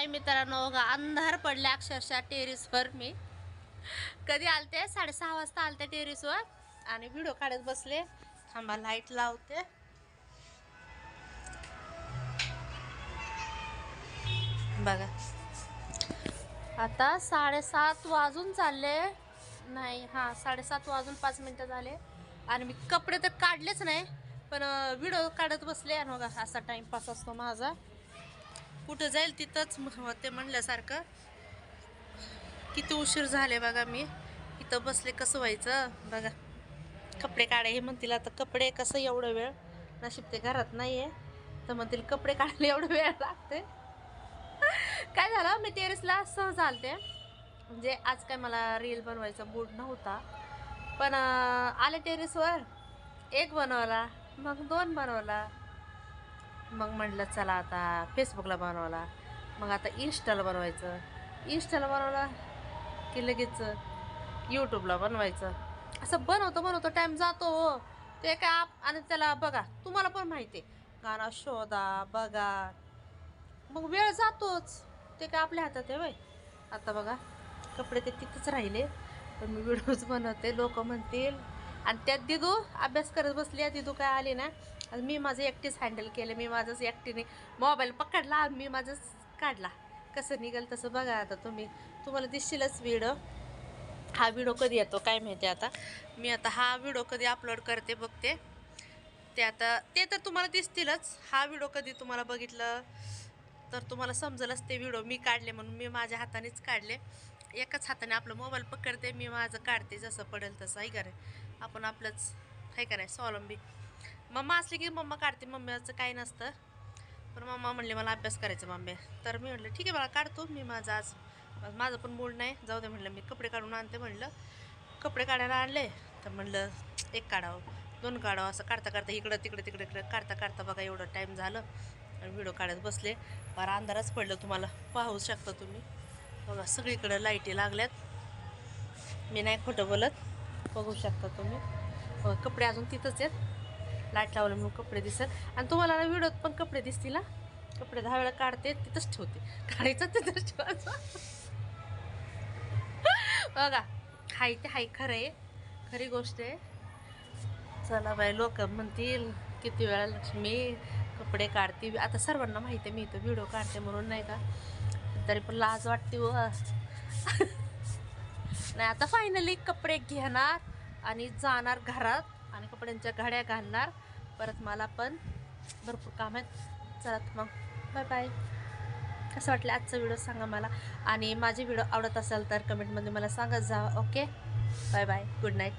नाही मित्रांनो बघा अंधार पडले अक्षरशः टेरिसवर मी. कधी आलते? साडेसहा वाजता आलते टेरिसवर. आणि व्हिडिओ काढत बसले. थांबा लाइट लावते. बघा. आता साडेसात वाजून चालले. नाही हां साडेसात वाजून पाच मिनटं झाले. आणि मी कपडे तर काढलेच नाही पण व्हिडिओ काढत बसले. आणि बघा असा टाईमपास असतो माझा. कुठं जाईल तिथंच म- ते म्हणल्यासारखं. किती उशीर झाले बघा मी. इथं बसले कसं व्हायचं? बघा. कपडे काढे हे म्हणतील आता कपडे कसं एवढं वेळ? नशीब ते घरात नाही आहे तर म्हणतील कपडे काढायला एवढं वेळ लागते. काय झालं? मी टेरेसला सहज आलते. म्हणजे आज काय मला रील बनवायचा मूड नव्हता. पण आले टेरेसवर. एक बनवला मग दोन बनवला. मग म्हटलं चला आता फेसबुकला बनवला मग आता इन्स्टाला बनवायचं. इन्स्टाला बनवला की लगेच यूट्यूबला बनवायचं. असं बनवतो बनवतो टाईम जातो हो. ते काय आप आणि त्याला बघा तुम्हाला पण माहिती आहे. गाणं शोधा बघा. मग वेळ जातोच. ते काय आपल्या हातात आहे वय आता बघा कपडे ते तिथंच राहिले. पण मी व्हिडिओज बनवते. लोक म्हणतील आणि त्यात दिदू अभ्यास करत बसली आहे. दिदू काय आली ना आणि मी माझं एकटीच हँडल केलं. मी माझंच एकटीने मोबाईल पकडला आणि मी माझंच काढला. कसं निघेल तसं बघा आता तुम्ही. तुम्हाला दिसशीलच व्हिडिओ हा व्हिडिओ कधी येतो काय माहिती आता? मी आता हा व्हिडिओ कधी अपलोड करते बघते. ते आता ते तर तुम्हाला दिसतीलच. हा व्हिडिओ कधी तुम्हाला बघितलं तर तुम्हाला समजलंच ते व्हिडिओ मी काढले म्हणून मी माझ्या हातानेच काढले. एकाच हाताने आपलं मोबाईल पकडते मी माझं काढते जसं पडेल तसं. आहे का रे? आपण आपलंच आहे का स्वावलंबी. मम्मा असली की मम्मा काढते. मम्मीचं काही नसतं. पण मम्मा म्हणले मला अभ्यास करायचा मम्मी. तर मी म्हटलं ठीक आहे मला काढतो. मी माझं आज माझं पण मूड नाही. जाऊ दे म्हटलं मी. कपडे काढून आणते म्हणलं. कपडे काढायला आणले. तर म्हणलं एक काढावं दोन काढावं. असं काढता काढता इकडं तिकडं तिकडे इकडं काढता काढता बघा एवढं टाईम झालं. आणि व्हिडिओ काढत बसले. फार अंधारच पडलं तुम्हाला. पाहू शकता तुम्ही. बघा सगळीकडं लाईटी लागल्यात. मी नाही खोटं बोलत. बघू शकता तुम्ही. कपडे अजून तिथंच आहेत. लाइट लावलं म्हणून कपडे दिसत. आणि तुम्हाला ना व्हिडिओत पण कपडे दिसतील ना कपडे दहा वेळा काढते तिथंच ठेवते. काढायचं तिथंच ठेवायचं. बघा हाय ते हाय खरं आहे. खरी गोष्ट आहे. चला बाई लोक म्हणतील किती वेळा लक्ष्मी कपडे काढते. आता सर्वांना माहिती आहे मी इथं व्हिडिओ काढते म्हणून नाही का? तरी पण लाज वाटते व नाही आता फायनली कपडे घेणार आणि जाणार घरात. आणि कपड्यांच्या घड्या घालणार. परत मला पण भरपूर काम आहेत. चला मग. बाय बाय कसं वाटलं आजचा व्हिडिओ सांगा मला. आणि माझे व्हिडिओ आवडत असेल तर कमेंटमध्ये मला सांगत जा okay bye bye good night